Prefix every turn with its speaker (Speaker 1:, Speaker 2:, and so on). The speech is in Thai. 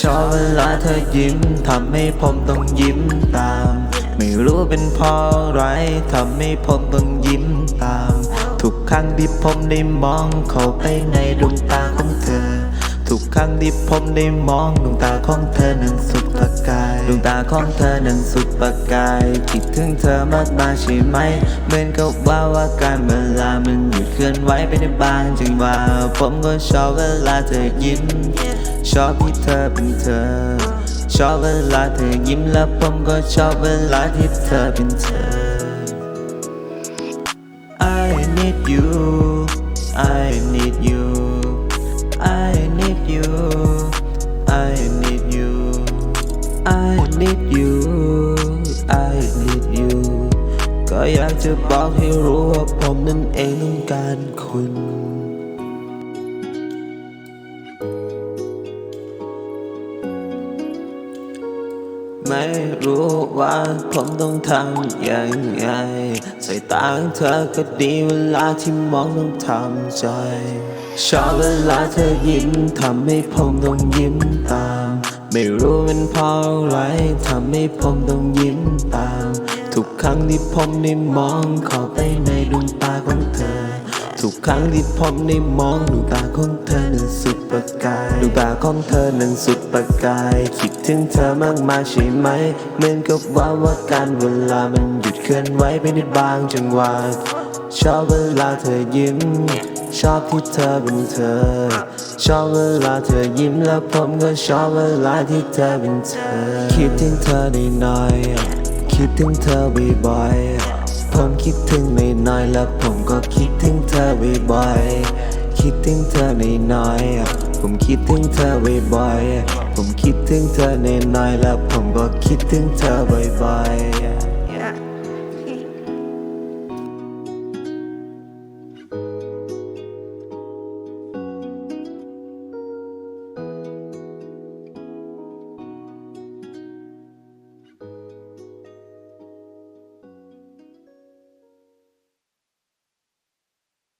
Speaker 1: ชอบเวลาเธอยิ้มทำให้ผมต้องยิ้มตาม ไม่รู้เป็นเพราะอะไรทำให้ผมต้องยิ้มตาม ทุกครั้งที่ผมได้มองเข้าไปในดวงตาของเธอ ทุกครั้งที่ผมได้มองดวงตาของเธอนั้นสุดประกาย ดวงตาของเธอนั้นสุดประกาย คิดถึงเธอมากมายใช่ไหม เหมือนกับว่าว่าการเวลามันหยุดเคลื่อนไหวไปในบางจังหวะผมก็ชอบเวลาเธอยิ้ม ชอบที่เธอเป็นเธอ ชอบเวลาเธอยิ้มและผมก็ชอบเวลาที่เธอเป็นเธอ I need you I need you I need you I need you I need you I need you ก็อยากจะบอกให้รู้ว่าผมนั่นเองต้องการคุณ ไม่รู้ว่าผมต้องทำยังไง สายตาของเธอก็ดีเวลาที่มองต้องทำใจ ชอบเวลาเธอยิ้มทำให้ผมต้องยิ้มตาม ไม่รู้เป็นเพราะอะไรทำให้ผมต้องยิ้มตาม ทุกครั้งที่ผมได้มองเข้าไปในดวง ทุกครั้งที่ผมได้มองดวงตาของเธอนั้นสุดประกายดวงตาของเธอนั้นสุดประกาย คิดถึงเธอมากมายใช่ไหม เหมือนกับว่าว่าการเวลามันหยุดเคลื่อนไหวไปในบางจังหวะชอบเวลาเธอยิ้ม ชอบที่เธอเป็นเธอ ชอบเวลาเธอยิ้มแล้วผมก็ชอบเวลาที่เธอเป็นเธอ คิดถึงเธอได้น้อย คิดถึงเธอบ่อย คิดถึงในน้อยๆแล้วผมก็คิดถึงเธอบ่อยๆคิดถึงเธอในน้อยๆผมคิดถึงเธอบ่อยๆผมคิดถึงเธอในน้อยๆแล้วผมก็คิดถึงเธอบ่อยๆ